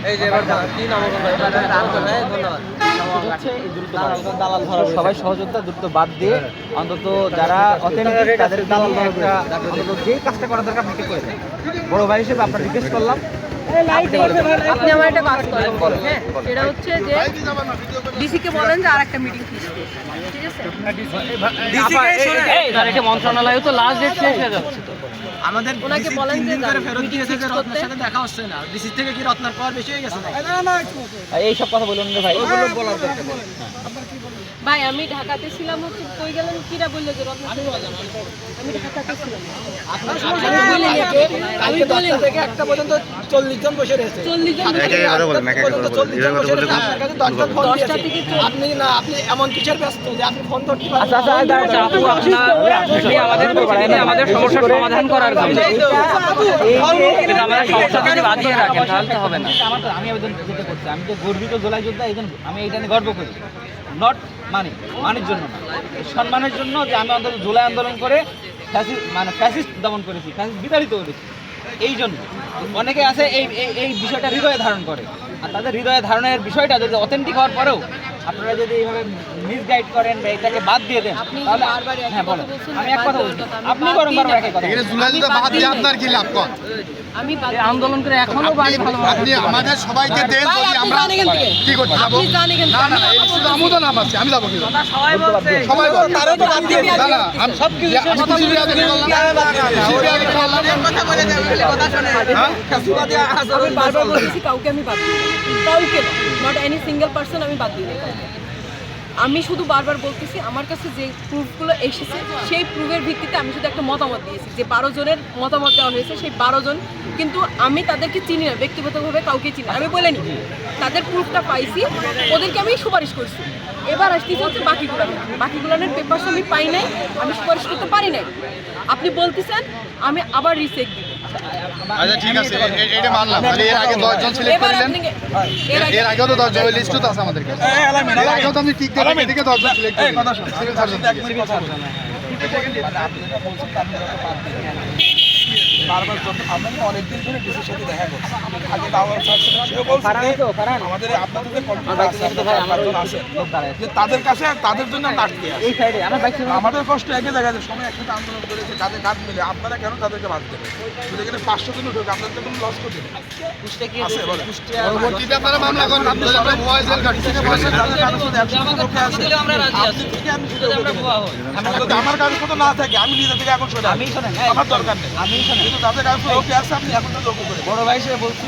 এই যে এবার কি দালাল ধরা সবাই সহযোগিতা দ্রুত বাদ দিয়ে অন্তত যারা অথেন্টিক তাদের দালাল ধরা অন্তত যে কাজটা করা দরকার আপনি করে দেন বড় ভাই হিসেবে আপনার রিকোয়েস্ট করলাম আপনি আমার একটা কাজ করেন হ্যাঁ সেটা হচ্ছে যে ডিসিকে বলেন যে আর একটা মিটিং ফিক্স ঠিক আছে মন্ত্রণালয়ে তো লাস্ট ডেট শেষ হয়ে যাচ্ছে তো আমাদের ওনাকে বলেন যে ফেরত meeting দিয়েছে যে রত্নার সাথে দেখা হচ্ছে না। ডিসি থেকে কি রত্নার পাওয়ার বেশি হয়ে গেছে এই সব কথা বলুন ভাই। ভাই আমি ঢাকাতে ছিলাম হচ্ছে কই গেলেন? কিরা বলল যে রত্না আমি ঢাকাতে ছিলাম। আমি বলি থেকে একটা পর্যন্ত চল্লিশ জন বসে রয়েছে। চল্লিশ জন এক এক করে বলেন, এক এক করে বলেন। রয়েছে, দশজন দশটা থেকে আপনি না আপনি এমন কিসের ব্যস্ত যে আপনি ফোন ধরতে পারেন আচ্ছা আচ্ছা দাঁড়ান, আপু আপনার আমাদের আমাদের সমস্যার সমাধান করার জন্য। কিন্তু আমাদের সমস্যা যদি বাদ দিয়ে রাখেন তাহলে তো হবে না। আমার তো আমি আবেদন করছি। আমি তো গর্বিত জোলাই যোদ্ধা এই আমি এইটা নিয়ে গর্ব করি। নট মানি মানির জন্য না। সম্মানের জন্য যে আমি অন্তত জুলাই আন্দোলন করে মানে ফ্যাসিস্ট দমন করেছি ফ্যাসিস্ট বিতাড়িত করেছি। এই জন্য অনেকে আছে এই এই- এই বিষয়টা হৃদয়ে ধারণ করে। আর তাদের হৃদয়ে ধারণের বিষয়টা যদি অথেন্টিক হওয়ার পরেও আপনারা যদি এইভাবে মিসগাইড করেন বা এটাকে বাদ দিয়ে দেন তাহলে হ্যাঁ বলেন। আমি এক কথা বলছি। আপনি বরং বারবার একই কথা জুলাই দিতে বাদ দিয়ে আপনার কি লাভ? কর আমি বাদ আন্দোলন করে এখনও বাড়ি ভালো আপনি আমাদের সবাইকে দেন যদি আমরা যান এখান থেকে। কি করতে যাব? আপনি যান এখান না না আমি এই কথা শুধু আমু তো নাম আছে আমি যাব কি সবাই বলছে। সবাই বল তারও তো বাদ দিয়ে না আমি সব কিছু আমি বারবার বলেছি কাউকে আমি বাদ দিই কাউকে নট এনি সিঙ্গেল পার্সন আমি বাদ দিই না। কাউকে। আমি শুধু বারবার বলতেছি, আমার কাছে যে প্রুফগুলো এসেছে, সেই প্রুফের ভিত্তিতে আমি শুধু একটা মতামত দিয়েছি যে বারো জনের মতামত দেওয়া হয়েছে, সেই বারো জন, কিন্তু আমি তাদেরকে চিনি না, ব্যক্তিগতভাবে কাউকে চিনি। আমি বলিনি তাদের প্রুফটা পাইছি, ওদেরকে আমি সুপারিশ করছি। এবার আসতেছে হচ্ছে বাকিগুলো বাকিগুলোর পেপারস আমি পাই নাই, আমি সুপারিশ করতে পারি নাই। আপনি বলতেছেন, আমি আবার রিসেক দিব আচ্ছা ঠিক আছে এ- এ- এটা মানলাম। তাহলে এর আগে দশজন সিলেক্ট করলেন। এর আগে আগেও তো দশজন ওই লিস্ট তো আছে আমাদের কাছে। এর আগেও তো আপনি ঠিক করে এদিকে দশজন সিলেক্ট করলেন। সিভিল সার্জন বারবার যখন আমরা অনেকদিন ধরে ডিসির সাথে দেখা করছি। আগে দাওয়া চাচ্ছে সেও বলছে। আমাদের আপনাদের যে আছে আছে আছে। তাদের কাছে তাদের জন্য আটকে এই সাইডে আমার বাইক আমাদের কষ্ট একই জায়গায় যে সময় একসাথে আন্দোলন করেছে কাঁধে কাঁধ মিলে। আপনারা কেন তাদেরকে বাদ দেবেন যদি এখানে পাঁচশো জন উঠে আপনাদের তো কোনো লস করতে আছে আমরা আছে। আছি। কত না থাকে আমি নিজে থেকে এখন আসি। শোনেন আমার দরকার নেই। আমি তাদের কাগজ ওকে আছে আপনি এখন তো যোগ্য করে বড় ভাই হিসেবে বলছি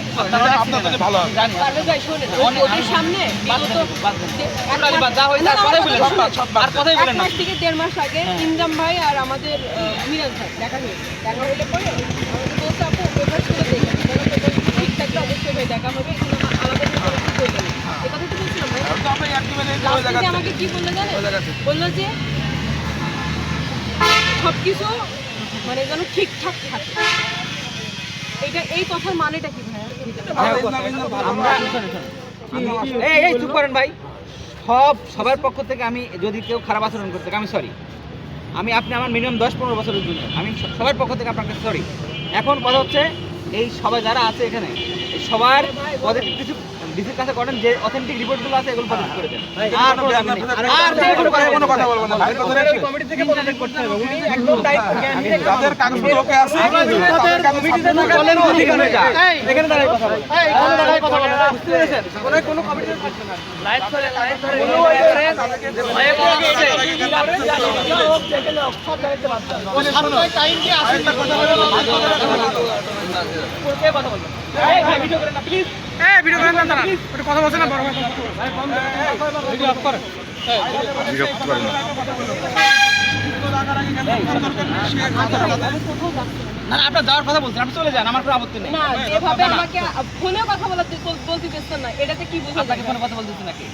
আপনার জন্য ভালো হবে। জানি পারভেজ ভাই শোনেন ওদের সামনে বিগত বাদ দেন। যে- এক টোটালি বাদ, যা হয়েছে না, আর না, কথাই আমার বলেন কথা না। শুনুন। আর কথাই বলেন না। থেকে দেড় মাস আগে ইনজাম ভাই আর আমাদের মিরাজ ভাই দেখা হয়েছে দেখা হলে পরে আমাকে বলছে আপু পেপার ছিল দেখেন ঠিক থাকলে অবশ্যই ভাই দেখা হবে। কিন্তু আমার আলাদা করে কিছু বলবেন না। এ কথা তো বলছিলাম ভাই। এখন তো আমরা একদমই এই লাস্ট জায়গা থেকে আমাকে কি বলল জানেন? ওই জায়গা থেকে। বলল যে সব কিছু মানে যেন ঠিকঠাক থাকে। এটা এই কথার মানেটা কি ভাই। আমি- এই এই চুপ করেন ভাই। সব সবার পক্ষ থেকে আমি যদি কেউ খারাপ আচরণ করতে থাকে, আমি সরি আমি আপনি আমার মিনিমাম দশ পনেরো বছরের জন্য আমি সবার পক্ষ থেকে আপনার কাছে সরি এখন কথা হচ্ছে এই সবাই যারা আছে এখানে সবার পজিটিভ কিছু ডিসির কাছে করেন যে অথেন্টিক রিপোর্টগুলো আছে এগুলো পজিটিভ করে দেন আর কোনো কোনো কথা কোনো কথা বলব না ভাই কথা বলছি। একদম টাইট যাদের কাগজপত্র ওকে আছে তাদের কাগজ চলেন অধিকার হয়ে যায় এখানে দাঁড়াই কথা বলেন এখানে দাঁড়াই কথা বলেন বুঝতে পেরেছেন কোনো কোনো কমিটির লাইট ধরে লাইট ধরে এই ভাই ভিডিও করেন না প্লিজ বিরক্ত করেন না না না আপনার যাওয়ার কথা বলছেন আপনি চলে যান আমার কোনো আপত্তি নেই। না আমাকে ফোনেও কথা বলাতে বলতে না এটাতে কি বোঝা আপনাকে যায়? ফোনে কথা বলতেছি নাকি?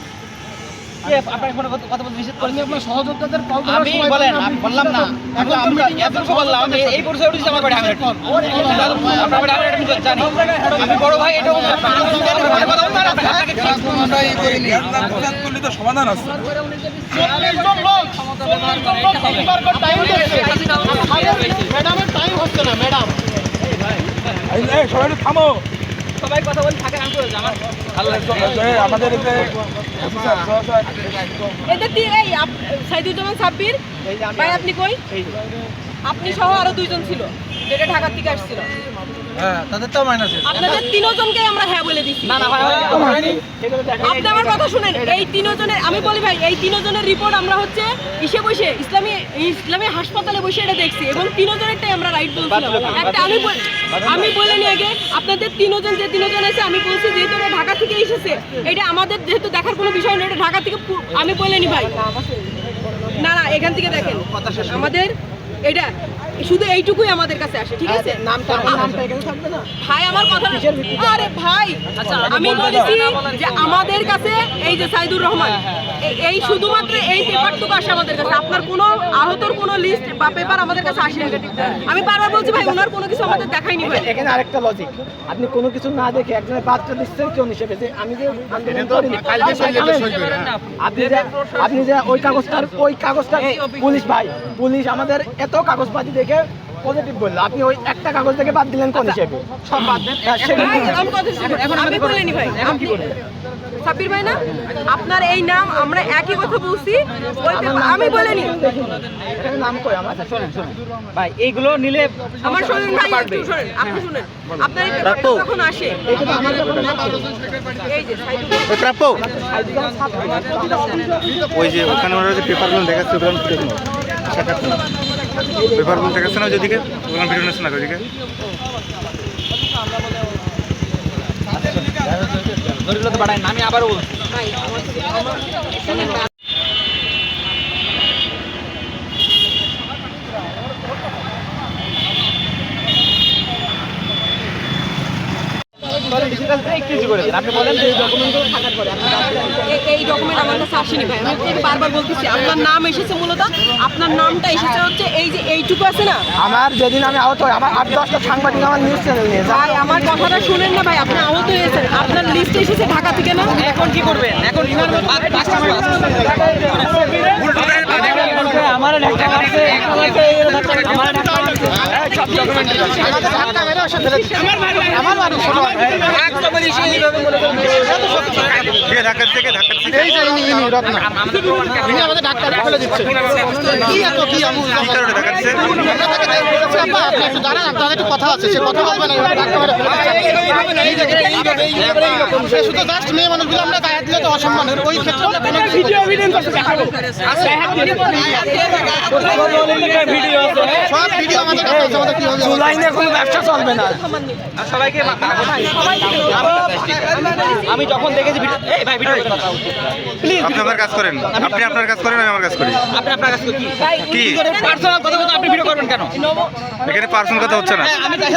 আমি বলেন আমি বললাম না। আমি আমি এতটুকু বললাম আমি এই পরিচয় উঠেছি আমার বাড়ি আমি আপনার বাড়ি আমি জানি। আমি বড় ভাই এটাও কথা বলতে পারেন আপনাকে করলে তো সমাধান আছে। এই এই, সবাই থামো। সবাই কথা বলে থাকেন আমি করে আমার আমাদের আপ- সাইদুজ্জামান সাব্বির? ভাই আপনি কই? আপনি সহ আরও দুইজন ছিল যেটা ঢাকা থেকে আসছিল। হ্যাঁ তাদের তো মাইনাস আপনাদের তিনজনকে আমরা হ্যাঁ বলে দিচ্ছি না না ভাই হয়নি? সেগুলো দেখেন আপনি আমার কথা শুনেন এই তিনজনের আমি বলি ভাই এই তিনজনের রিপোর্ট আমরা হচ্ছে ইসে বসে ইসলামী ইসলামী হাসপাতালে বসে এটা দেখছি এবং তিনজনেরটাই আমরা রাইট বলছিলাম। একটা আমি বল- আমি বলিনি আগে আপনাদের তিনজন যে তিনজন এসে আমি বলছি যেহেতু এটা ঢাকা থেকে এসেছে এটা আমাদের যেহেতু দেখার কোনো বিষয় না এটা ঢাকা থেকে আমি বলিনি ভাই। না না এখান থেকে দেখেন। আমাদের এটা শুধু এইটুকুই আমাদের কাছে আসে ঠিক আছে? নামটা নামটা এখানে থাকবে না? ভাই আমার কথা আরে ভাই আমি বলেছি যে আমাদের কাছে এই যে সাইদুর রহমান এই- এই শুধুমাত্র এই পেপারটুকু আসে আমাদের কাছে। আপনার কোনো আহতর কোনো লিস্ট বা পেপার আমাদের কাছে আসে না আমি বারবার বলছি ভাই ওনার কোনো কিছু আমাদের দেখাইনি ভাই। এখানে আরেকটা লজিক আপনি কোনো কিছু না দেখে একজনের বাচ্চা দিচ্ছেন কেউ হিসেবে যে আমি যে আন্দোলন করিনি আপনি যে আপনি যে ওই কাগজটার ওই কাগজটা পুলিশ ভাই পুলিশ আমাদের এত কাগজপাতি দেখে পজিটিভ বলল। আপনি ওই একটা কাগজ থেকে বাদ দিলেন কোন হিসেবে? সব বাদ দেন। হ্যাঁ, ভাই, এখন আমি বলিনি ভাই আপনি সাব্বির ভাই না আপনার এই নাম আমরা একই কথা বলছি আমি বলিনি। নাম কই আমার? শোনেন শোনেন। ভাই এইগুলো নিলে আমার শোনেন ভাই একটু শোনেন আপনি শুনেন। আপনার এই পেপারটা যখন আসে? এই যে প্রাপ্য। ওই যে ওখানে ওরা যে পেপারগুলো দেখাচ্ছে ওখানে ফিরে বলতে গেছে না যেদিকে ওখানে ভিডিও নিচ্ছে না ওইদিকে? আমি আবারও বলছি আমার আমার করে দিন। আপনি বলেন যে এই- এই ডকুমেন্ট আমার কাছে আসেনি ভাই। আমি আপনাকে বারবার বলতেছি আপনার নাম এসেছে মূলত আপনার নামটা এসেছে হচ্ছে এই যে এইটুকু আছে না? আমার যেদিন আমি আহত হই আমার আট দশটা সাংবাদিক আমার নিউজ চ্যানেল নিয়ে ভাই আমার কথাটা শুনেন না ভাই আপনি আহত হয়েছেন। আপনার লিস্ট এসেছে ঢাকা থেকে না? এখন কি করবেন? এখন পাঁচ- আমার একটা আমার একটা আছে। ঢাকার থেকে ঢাকার থেকে। আমাদের ডাক্তার খুলে দিচ্ছে। কি এত কি কারণে দেখাচ্ছে একটু দাঁড়ান আপনাদের একটু কথা আছে। সে কথা বলবে না। সে শুধু জাস্ট মেয়ে মানুষগুলো আমরা গায়ে দিলে তো অসম্মানের ওই ক্ষেত্রে সব ভিডিও আমাদের কাছে আছে, আমাদের কি হবে? লাইনে কোনো ব্যবসা চলবে না। সবাইকে আমি যখন দেখেছি ভিডিও এই ভাই ভিডিও প্লিজ আপনি আমার কাজ করেন। আপনি আপনার কাজ করেন আমি আমার কাজ করি। আপনি আপনার কি? কি পার্সোনাল কথা আপনি ভিডিও করবেন কেন? এখানে পার্সোনাল কথা হচ্ছে না।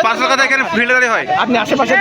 পার্সোনাল কথা এখানে ফিল্ডে হয়। আপনি আশেপাশে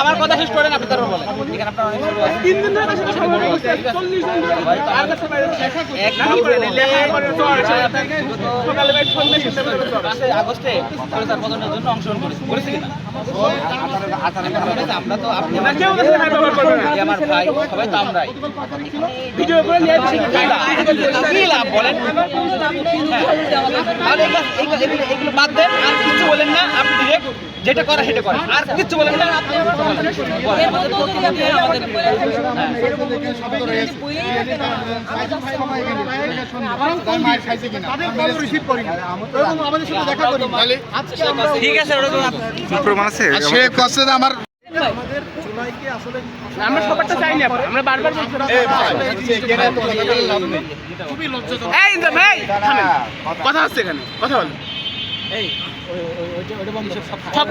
আমার কথা শেষ করেন আপনি তারপর বলেন। আগস্টে সরকার জন্য অংশগ্রহণ করেছি। করেছি কিনা? আমরা তো আপনি আমার ভাই সবাই তো আমরাই ভিডিও করে। নিয়ে লাভ বলেন তাহলে এগুলো- এগুলো- এগুলো- এগুলো বাদ দেন আর কিছু বলেন না আপনি ডিরেক্ট যেটা করে সেটা করেন আর কিছু বলেন না ঠিক আছে ওটা তো প্রমাণ আছে। সে কষ্ট আমার আমরা সবারটা চাই না আমরা বারবার বলছি। এই কথা হচ্ছে এখানে কথা বলেন সব